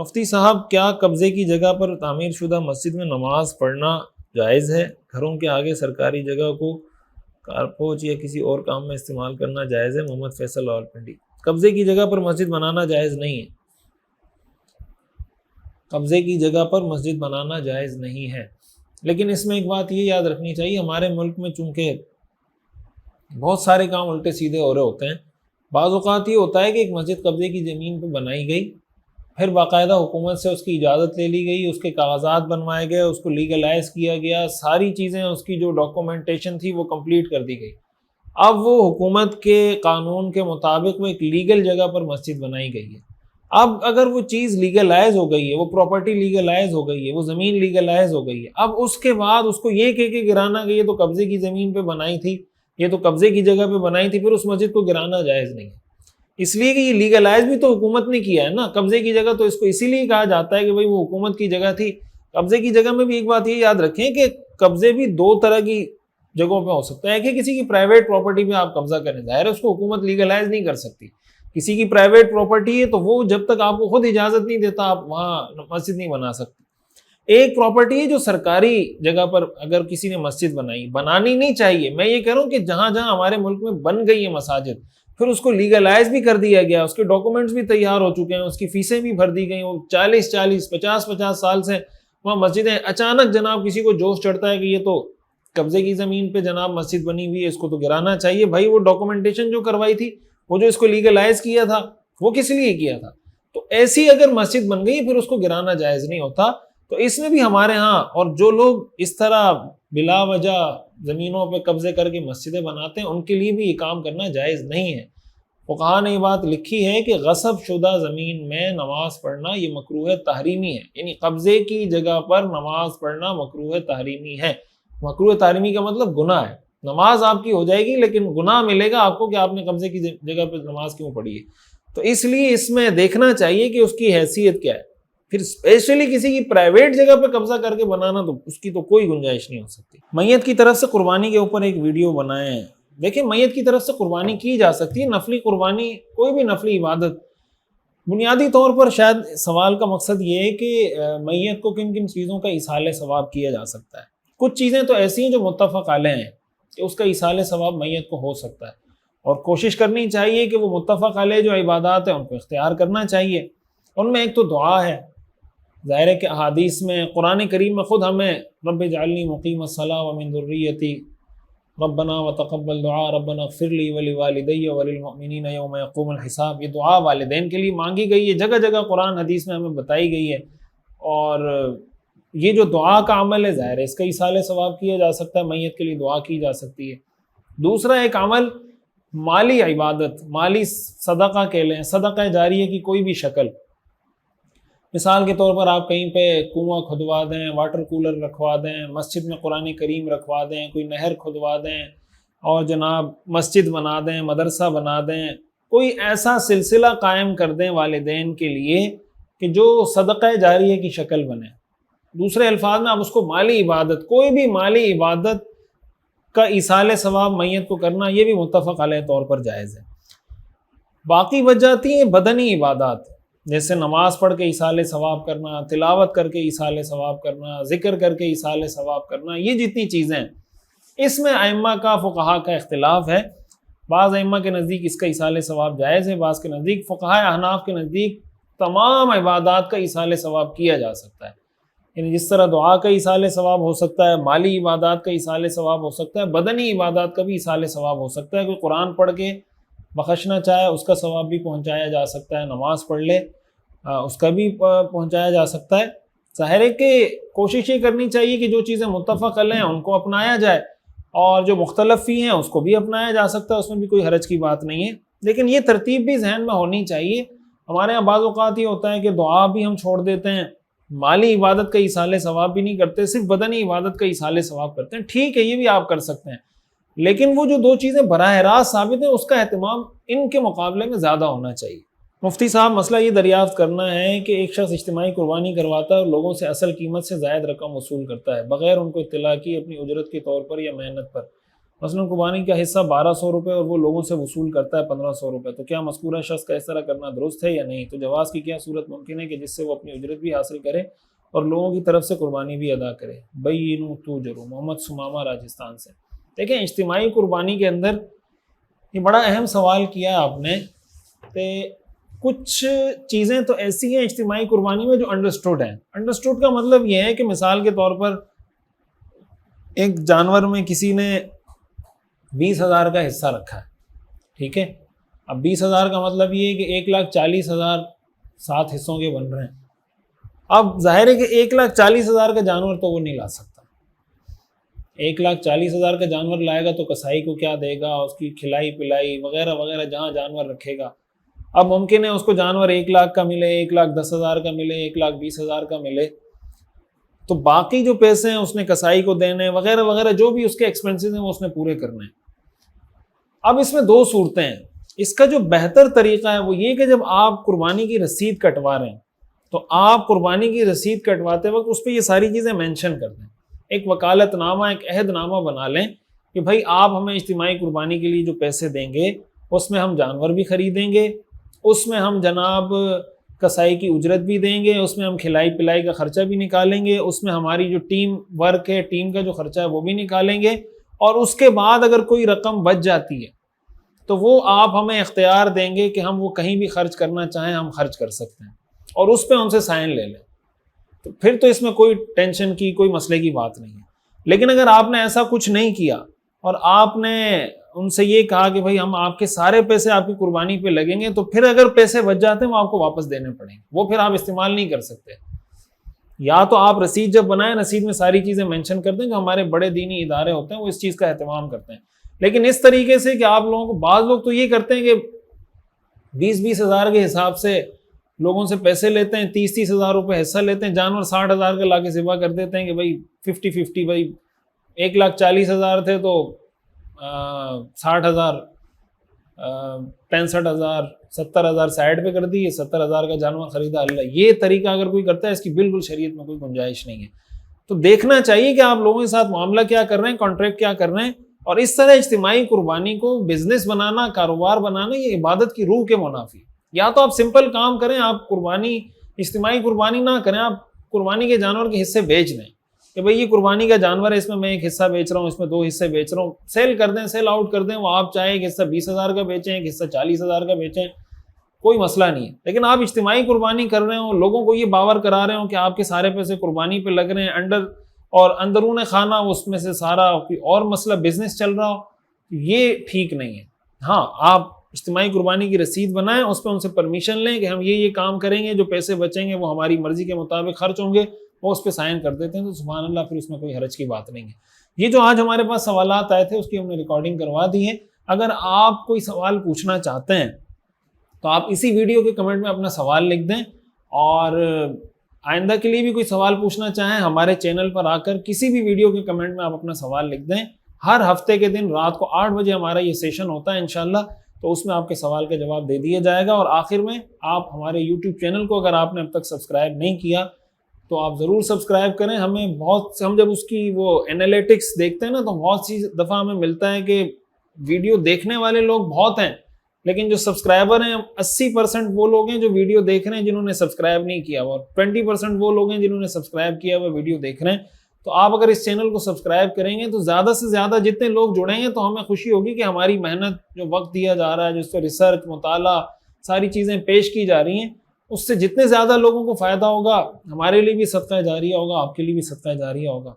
مفتی صاحب، کیا قبضے کی جگہ پر تعمیر شدہ مسجد میں نماز پڑھنا جائز ہے؟ گھروں کے آگے سرکاری جگہ کو کارپوچ یا کسی اور کام میں استعمال کرنا جائز ہے؟ محمد فیصل اور پنڈی قبضے کی جگہ پر مسجد بنانا جائز نہیں ہے۔ قبضے کی جگہ پر مسجد بنانا جائز نہیں ہے۔ لیکن اس میں ایک بات یہ یاد رکھنی چاہیے، ہمارے ملک میں چونکہ بہت سارے کام الٹے سیدھے ہو رہے ہوتے ہیں، بعض اوقات یہ ہوتا ہے کہ ایک مسجد قبضے کی زمین پہ بنائی گئی پھر باقاعدہ حکومت سے اس کی اجازت لے لی گئی، اس کے کاغذات بنوائے گئے، اس کو لیگلائز کیا گیا، ساری چیزیں اس کی جو ڈاکومنٹیشن تھی وہ کمپلیٹ کر دی گئی۔ اب وہ حکومت کے قانون کے مطابق وہ ایک لیگل جگہ پر مسجد بنائی گئی ہے۔ اب اگر وہ چیز لیگلائز ہو گئی ہے، وہ پراپرٹی لیگلائز ہو گئی ہے، وہ زمین لیگلائز ہو گئی ہے، اب اس کے بعد اس کو یہ کہہ کے گرانا کہ یہ تو قبضے کی زمین پہ بنائی تھی، یہ تو قبضے کی جگہ پہ بنائی تھی، پھر اس مسجد کو گرانا جائز نہیں ہے۔ اس لیے کہ یہ لیگلائز بھی تو حکومت نے کیا ہے نا۔ قبضے کی جگہ تو اس کو اسی لیے کہا جاتا ہے کہ بھائی وہ حکومت کی جگہ تھی۔ قبضے کی جگہ میں بھی ایک بات یہ یاد رکھیں کہ قبضے بھی دو طرح کی جگہوں پہ ہو سکتا ہے کہ کسی کی پرائیویٹ پراپرٹی پہ آپ قبضہ کریں۔ ظاہر ہے اس کو حکومت لیگلائز نہیں کر سکتی۔ کسی کی پرائیویٹ پراپرٹی ہے تو وہ جب تک آپ کو خود اجازت نہیں دیتا آپ وہاں مسجد نہیں بنا سکتے۔ ایک پراپرٹی ہے جو سرکاری جگہ پر اگر کسی نے مسجد بنائی، بنانی نہیں چاہیے۔ میں یہ کہہ رہا ہوں کہ جہاں جہاں ہمارے ملک میں بن گئی ہے مساجد پھر اس کو لیگلائز بھی کر دیا گیا، اس کے ڈاکومنٹس بھی تیار ہو چکے ہیں، اس کی فیسیں بھی بھر دی گئی وہ چالیس چالیس، پچاس پچاس سال سے وہاں مسجدیں، اچانک جناب کسی کو جوش چڑھتا ہے کہ یہ تو قبضے کی زمین پہ جناب مسجد بنی ہوئی ہے، اس کو تو گرانا چاہیے۔ بھائی، وہ ڈاکومنٹیشن جو کروائی تھی، وہ جو اس کو لیگلائز کیا تھا، وہ کس لیے کیا تھا؟ تو ایسی اگر مسجد بن گئی، پھر اس کو گرانا جائز نہیں ہوتا۔ تو اس میں بھی ہمارے ہاں اور جو لوگ اس طرح بلا وجہ زمینوں پہ قبضے کر کے مسجدیں بناتے ہیں، ان کے لیے بھی یہ کام کرنا جائز نہیں ہے۔ فقہ نے یہ بات لکھی ہے کہ غصب شدہ زمین میں نماز پڑھنا یہ مکروح تحریمی ہے۔ یعنی قبضے کی جگہ پر نماز پڑھنا مکروح تحریمی ہے۔ مکروح تحریمی کا مطلب گناہ ہے۔ نماز آپ کی ہو جائے گی، لیکن گناہ ملے گا آپ کو کہ آپ نے قبضے کی جگہ پہ نماز کیوں پڑھی ہے۔ تو اس لیے اس میں دیکھنا چاہیے کہ اس کی حیثیت کیا ہے۔ پھر اسپیشلی کسی کی پرائیویٹ جگہ پہ قبضہ کر کے بنانا تو اس کی تو کوئی گنجائش نہیں ہو سکتی۔ میت کی طرف سے قربانی کے اوپر ایک ویڈیو بنائے ہیں دیکھیں میت کی طرف سے قربانی کی جا سکتی ہے، نفلی قربانی، کوئی بھی نفلی عبادت۔ بنیادی طور پر شاید سوال کا مقصد یہ ہے کہ میت کو کن کن چیزوں کا اصال ثواب کیا جا سکتا ہے۔ کچھ چیزیں تو ایسی ہیں جو متفق علیہ ہیں کہ اس کا اصال ثواب میت کو ہو سکتا ہے۔ اور کوشش کرنی چاہیے کہ وہ متفق علیہ جو عبادات ہیں ان کو اختیار کرنا چاہیے۔ ان میں ایک تو دعا ہے۔ ظاہر کے احادیث میں قرآن کریم میں خود ہمیں رب جعلنی مقیم الصلاح و من ذریتی ربنا و تقبل دعا، ربنا فرلی ولی والدی وللمؤمنین یوم یقوم الحساب۔ یہ دعا والدین کے لیے مانگی گئی ہے، جگہ جگہ قرآن حدیث میں ہمیں بتائی گئی ہے۔ اور یہ جو دعا کا عمل ہے، ظاہر ہے اس کا اصال ثواب کیا جا سکتا ہے، میت کے لیے دعا کی جا سکتی ہے۔ دوسرا ایک عمل، مالی عبادت، مالی صدقہ کہہ لیں، صدقہ جاریہ کی کوئی بھی شکل۔ مثال کے طور پر آپ کہیں پہ کنواں کھدوا دیں، واٹر کولر رکھوا دیں، مسجد میں قرآن کریم رکھوا دیں، کوئی نہر کھدوا دیں اور جناب مسجد بنا دیں، مدرسہ بنا دیں، کوئی ایسا سلسلہ قائم کر دیں والدین کے لیے کہ جو صدقہ جاریہ کی شکل بنے۔ دوسرے الفاظ میں آپ اس کو مالی عبادت، کوئی بھی مالی عبادت کا اصال ثواب میت کو کرنا، یہ بھی متفق علیہ طور پر جائز ہے۔ باقی بچ جاتی ہیں بدنی عبادات۔ جیسے نماز پڑھ کے اصال ثواب کرنا، تلاوت کر کے اصال ثواب کرنا، ذکر کر کے اصال ثواب کرنا، یہ جتنی چیزیں ہیں، اس میں ائمہ کا فقہا کا اختلاف ہے۔ بعض ائمہ کے نزدیک اس کا اصال ثواب جائز ہے، بعض کے نزدیک فقہ احناف کے نزدیک تمام عبادات کا اصال ثواب کیا جا سکتا ہے۔ یعنی جس طرح دعا کا اصال ثواب ہو سکتا ہے، مالی عبادات کا اصال ثواب ہو سکتا ہے، بدنی عبادات کا بھی اصال ثواب ہو سکتا ہے۔ کوئی قرآن پڑھ کے بخشنا چاہے، اس کا ثواب بھی پہنچایا جا سکتا ہے، نماز پڑھ لے اس کا بھی پہنچایا جا سکتا ہے۔ ظاہر ہے کہ کوشش یہ کرنی چاہیے کہ جو چیزیں متفق ہیں، ان کو اپنایا جائے۔ اور جو مختلف فی ہیں، اس کو بھی اپنایا جا سکتا ہے، اس میں بھی کوئی حرج کی بات نہیں ہے۔ لیکن یہ ترتیب بھی ذہن میں ہونی چاہیے۔ ہمارے یہاں بعض اوقات یہ ہوتا ہے کہ دعا بھی ہم چھوڑ دیتے ہیں، مالی عبادت کا اصال ثواب بھی نہیں کرتے، صرف بدنی عبادت کا اصال ثواب کرتے ہیں۔ ٹھیک ہے، یہ بھی آپ کر سکتے ہیں۔ لیکن وہ جو دو چیزیں براہ راست ثابت ہیں، اس کا اہتمام ان کے مقابلے میں زیادہ ہونا چاہیے۔ مفتی صاحب، مسئلہ یہ دریافت کرنا ہے کہ ایک شخص اجتماعی قربانی کرواتا ہے اور لوگوں سے اصل قیمت سے زائد رقم وصول کرتا ہے، بغیر ان کو اطلاع کی اپنی اجرت کے طور پر یا محنت پر۔ مثلاً قربانی کا حصہ بارہ سو روپے اور وہ لوگوں سے وصول کرتا ہے پندرہ سو روپے، تو کیا مذکورہ شخص کا اس طرح کرنا درست ہے یا نہیں؟ تو جواز کی کیا صورت ممکن ہے کہ جس سے وہ اپنی اجرت بھی حاصل کرے اور لوگوں کی طرف سے قربانی بھی ادا کرے؟ بھائی تو جرو محمد سمامہ راجستھان سے۔ دیکھیں، اجتماعی قربانی کے اندر یہ بڑا اہم سوال کیا آپ نے کہ کچھ چیزیں تو ایسی ہیں اجتماعی قربانی میں جو انڈرسٹوڈ ہیں۔ انڈرسٹوڈ کا مطلب یہ ہے کہ مثال کے طور پر ایک جانور میں کسی نے بیس ہزار کا حصہ رکھا ہے، ٹھیک ہے؟ اب بیس ہزار کا مطلب یہ ہے کہ ایک لاکھ چالیس ہزار سات حصوں کے بن رہے ہیں۔ اب ظاہر ہے کہ ایک لاکھ چالیس ہزار کا جانور تو وہ نہیں لا سکتا۔ ایک لاکھ چالیس ہزار کا جانور لائے گا تو کسائی کو کیا دے گا؟ اس کی کھلائی پلائی وغیرہ وغیرہ جہاں جانور رکھے گا۔ اب ممکن ہے اس کو جانور ایک لاکھ کا ملے، ایک لاکھ دس ہزار کا ملے، ایک لاکھ بیس ہزار کا ملے۔ تو باقی جو پیسے ہیں اس نے کسائی کو دینے، وغیرہ وغیرہ جو بھی اس کے ایکسپینسز ہیں وہ اس نے پورے کرنے۔ ہیں اب اس میں دو صورتیں ہیں۔ اس کا جو بہتر طریقہ ہے وہ یہ کہ جب آپ قربانی کی رسید کٹوا رہے ہیں، تو آپ قربانی کی رسید کٹواتے وقت اس پہ یہ ساری چیزیں مینشن کر دیں۔ ایک وکالت نامہ، ایک عہد نامہ بنا لیں کہ بھائی آپ ہمیں اجتماعی قربانی کے لیے جو پیسے دیں گے، اس میں ہم جانور بھی خریدیں گے، اس میں ہم جناب کسائی کی اجرت بھی دیں گے، اس میں ہم کھلائی پلائی کا خرچہ بھی نکالیں گے، اس میں ہماری جو ٹیم ورک ہے، ٹیم کا جو خرچہ ہے وہ بھی نکالیں گے۔ اور اس کے بعد اگر کوئی رقم بچ جاتی ہے، تو وہ آپ ہمیں اختیار دیں گے کہ ہم وہ کہیں بھی خرچ کرنا چاہیں، ہم خرچ کر سکتے ہیں۔ اور اس پہ ان سے سائن لے لیں۔ تو پھر تو اس میں کوئی ٹینشن کی، کوئی مسئلے کی بات نہیں ہے۔ لیکن اگر آپ نے ایسا کچھ نہیں کیا اور آپ نے ان سے یہ کہا کہ بھائی ہم آپ کے سارے پیسے آپ کی قربانی پہ لگیں گے، تو پھر اگر پیسے بچ جاتے ہیں وہ آپ کو واپس دینے پڑیں گے۔ وہ پھر آپ استعمال نہیں کر سکتے۔ یا تو آپ رسید جب بنائیں، رسید میں ساری چیزیں مینشن کر دیں جو ہمارے بڑے دینی ادارے ہوتے ہیں، وہ اس چیز کا اہتمام کرتے ہیں۔ لیکن اس طریقے سے کہ آپ لوگوں کو، بعض لوگ تو یہ کرتے ہیں کہ بیس بیس ہزار کے حساب سے لوگوں سے پیسے لیتے ہیں، تیس تیس ہزار روپے حصہ لیتے ہیں، جانور ساٹھ ہزار کا لا کے ذبح کر دیتے ہیں کہ بھائی ففٹی ففٹی، بھائی ایک لاکھ چالیس ہزار تھے تو ساٹھ ہزار پینسٹھ ہزار، ستر ہزار سائڈ پہ کر دی ستر ہزار کا جانور خریدا، اللہ، یہ طریقہ اگر کوئی کرتا ہے، اس کی بالکل شریعت میں کوئی گنجائش نہیں ہے۔ تو دیکھنا چاہیے کہ آپ لوگوں کے ساتھ معاملہ کیا کر رہے ہیں کانٹریکٹ کیا کر رہے ہیں، اور اس طرح اجتماعی قربانی کو بزنس بنانا، کاروبار بنانا، یہ عبادت کی روح کے منافی یا تو آپ سمپل کام کریں، آپ قربانی، اجتماعی قربانی نہ کریں، آپ قربانی کے جانور کے حصے بیچ دیں کہ بھائی یہ قربانی کا جانور ہے، اس میں میں ایک حصہ بیچ رہا ہوں، اس میں دو حصے بیچ رہا ہوں سیل کر دیں سیل آؤٹ کر دیں، وہ آپ چاہیں ایک حصہ بیس ہزار کا بیچیں، ایک حصہ چالیس ہزار کا بیچیں، کوئی مسئلہ نہیں ہے۔ لیکن آپ اجتماعی قربانی کر رہے ہوں، لوگوں کو یہ باور کرا رہے ہوں کہ آپ کے سارے پیسے قربانی پہ لگ رہے ہیں انڈر اور اندرون خانہ، اس میں سے سارا کوئی اور مسئلہ بزنس چل رہا ہو، یہ ٹھیک نہیں ہے۔ ہاں آپ اجتماعی قربانی کی رسید بنائیں، اس پہ ان سے پرمیشن لیں کہ ہم یہ یہ کام کریں گے، جو پیسے بچیں گے، وہ ہماری مرضی کے مطابق خرچ ہوں گے، وہ اس پہ سائن کر دیتے ہیں۔ تو سبحان اللہ، پھر اس میں کوئی حرج کی بات نہیں ہے۔ یہ جو آج ہمارے پاس سوالات آئے تھے، اس کی ہم نے ریکارڈنگ کروا دی ہے اگر آپ کوئی سوال پوچھنا چاہتے ہیں، تو آپ اسی ویڈیو کے کمنٹ میں اپنا سوال لکھ دیں۔ اور آئندہ کے لیے بھی کوئی سوال پوچھنا چاہیں، ہمارے چینل پر آ کر کسی بھی ویڈیو کے کمنٹ میں آپ اپنا سوال لکھ دیں۔ ہر ہفتے کے دن رات کو آٹھ بجے ہمارا یہ سیشن ہوتا ہے، انشاءاللہ۔ تو اس میں آپ کے سوال کا جواب دے دیا جائے گا اور آخر میں آپ ہمارے یوٹیوب چینل کو اگر آپ نے اب تک سبسکرائب نہیں کیا تو آپ ضرور سبسکرائب کریں۔ ہمیں بہت ہم جب اس کی وہ انالیٹکس دیکھتے ہیں نا تو بہت سی دفعہ ہمیں ملتا ہے کہ ویڈیو دیکھنے والے لوگ بہت ہیں، لیکن جو سبسکرائبر ہیں، اسی پرسینٹ وہ لوگ ہیں جو ویڈیو دیکھ رہے ہیں جنہوں نے سبسکرائب نہیں کیا۔ اور ٹوینٹی پرسینٹ وہ لوگ ہیں جنہوں نے سبسکرائب کیا، وہ ویڈیو دیکھ رہے ہیں۔ تو آپ اگر اس چینل کو سبسکرائب کریں گے تو زیادہ سے زیادہ جتنے لوگ جڑیں گے تو ہمیں خوشی ہوگی کہ ہماری محنت جو وقت دیا جا رہا ہے جس پہ ریسرچ مطالعہ، ساری چیزیں پیش کی جا رہی ہیں، اس سے جتنے زیادہ لوگوں کو فائدہ ہوگا، ہمارے لیے بھی صدقہ جاریہ ہوگا، آپ کے لیے بھی صدقہ جاریہ ہوگا۔